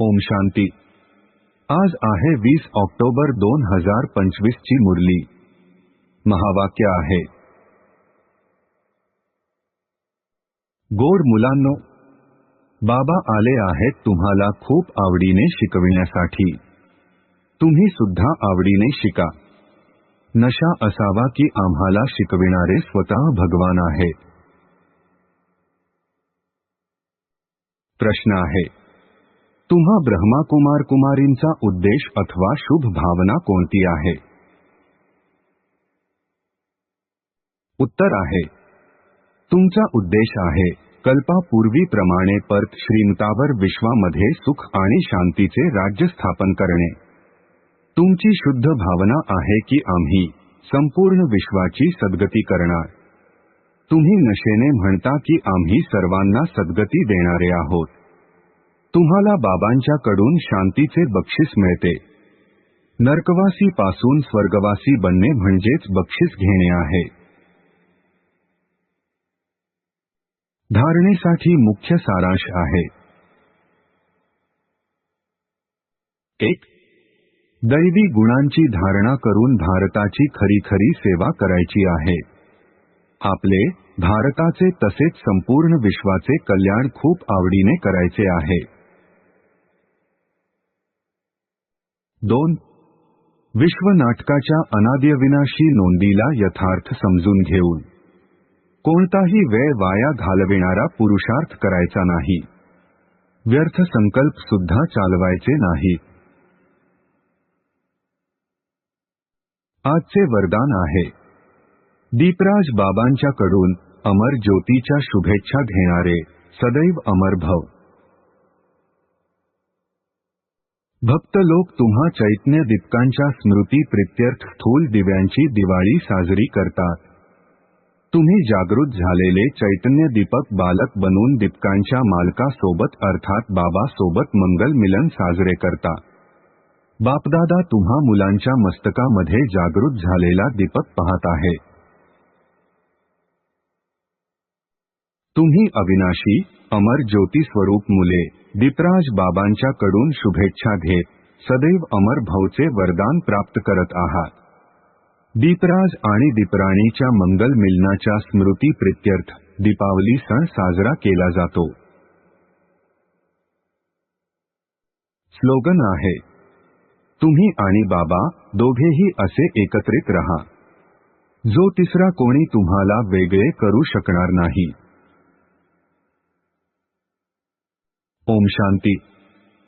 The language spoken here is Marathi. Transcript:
ओम शांती। आज आहे वीस ऑक्टोबर दोन हज़ार पंचवीस ची मुरली। महावाक्य आहे। गोड मुलांनो, बाबा आले आहेत तुम्हाला खूप आवडीने शिकविण्यासाठी। तुम्ही सुद्धा आवडीने शिका। नशा असावा की आम्हाला शिकविणारे स्वतः भगवान आहेत। प्रश्न आहे तुम्हा ब्रह्माकुमार कुमारींचा उद्देश अथवा शुभ भावना कोणती आहे? उत्तर आहे. तुमचा उद्देश आहे. कल्पापूर्वीप्रमाणे परत श्रीमतावर विश्वामध्ये सुख आणि शांतीचे राज्य स्थापन करणे. तुमची शुद्ध भावना आहे की आम्ही संपूर्ण विश्वाची सद्गती करणार. तुम्ही नशेने म्हणता की आम्ही सर्वांना सद्गती देणारे आहोत. तुम्हाला बाबांच्या कडून शांतीचे बक्षीस मिळते. नरकवासी पासून स्वर्गवासी बनणे म्हणजेच बक्षीस घेणे आहे. धारणेसाठी मुख्य सारांश आहे. एक दैवी गुणांची धारणा करून भारताची खरी खरी सेवा करायची आहे. आपले भारताचे तसेच संपूर्ण विश्वाचे कल्याण खूप आवडीने करायचे आहे. दोन विश्वनाटकाच्या अनाद्यविनाशी नोंदीला यथार्थ समजून घेऊन. कोणताही वेळ वाया घालविणारा पुरुषार्थ करायचा नाही. व्यर्थ संकल्प सुद्धा चालवायचे नाही. आजचे वरदान आहे. दीपराज बाबांच्याकडून अमर ज्योतीच्या शुभेच्छा घेणारे सदैव अमर भक्त लोक तुम्हा चैतन्य दीपकांच्या स्मृती प्रित्यर्थ स्थूल दिव्यांची दिवाळी साजरी करतात. तुम्ही जागृत झालेले चैतन्य दीपक बालक बनून दीपकांच्या मालकासोबत अर्थात बाबासोबत मंगल मिलन साजरे करता बापदादा तुम्हा मुलांच्या मस्तकामध्ये जागृत झालेला दीपक पाहत आहे. तुम्ही अविनाशी अमर ज्योती स्वरूप मुले दीपराज बाबांच्याकडून शुभेच्छा घेत सदैव अमर भाऊचे वरदान प्राप्त करत आहात दीपराज आणि दीपराणीच्या मंगल मिलनाच्या स्मृती प्रित्यर्थ दीपावली सण साजरा केला जातो. स्लोगन आहे तुम्ही आणि बाबा दोघेही असे एकत्रित रहा. जो तिसरा कोणी तुम्हाला वेगळे करू शकणार नाही. ओम शांती.